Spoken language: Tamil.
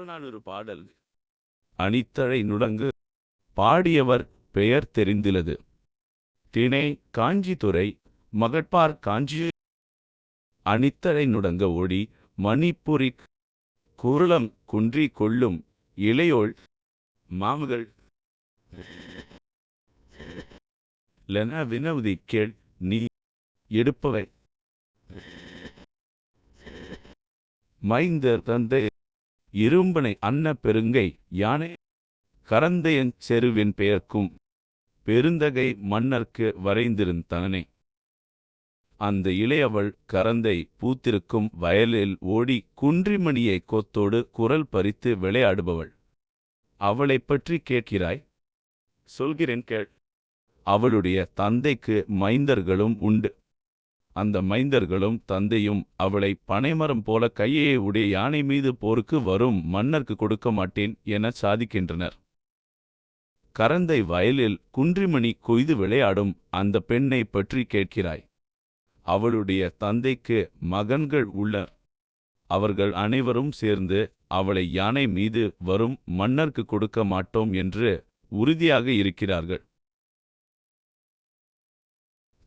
புறநானூறு பாடல். அணித்தழை நுடங்கு. பாடியவர் பெயர் தெரிந்திலது. திணை காஞ்சித்துறை மகட்பார் காஞ்சி. அணித்தழை நுடங்க ஓடி மணிப்புரி குருளம் குன்றி கொள்ளும். இளையோள். மாமுகள். லென வினவுதி கேள் நீ. எடுப்பவை. மைந்தர் தந்தை இரும்பனை அன்ன பெருங்கை யானை? கரந்தையன் செருவின் பெயர்க்கும் பெருந்தகை மன்னர்க்கு வரைந்திருந்தனே அந்த இளையவள் கரந்தை பூத்திருக்கும் வயலில் ஓடி குன்றிமணியை கொத்தோடு குரல் பறித்து விளையாடுபவள். அவளைப் பற்றி கேட்கிறாய்? சொல்கிறேன் கேள். அவளுடைய தந்தைக்கு மைந்தர்களும் உண்டு. அந்த மைந்தர்களும் தந்தையும் அவளை பனைமரம் போல கையே உடைய யானை மீது போருக்கு வரும் மன்னர்க்கு கொடுக்க மாட்டேன் என சாதிக்கின்றனர். கரந்தை வயலில் குன்றிமணி கொய்து விளையாடும் அந்த பெண்ணை பற்றி கேட்கிறாய். அவளுடைய தந்தைக்கு மகன்கள் உள்ளர் அவர்கள் அனைவரும் சேர்ந்து அவளை யானை மீது வரும் மன்னர்க்கு கொடுக்க மாட்டோம் என்று உறுதியாக இருக்கிறார்கள்.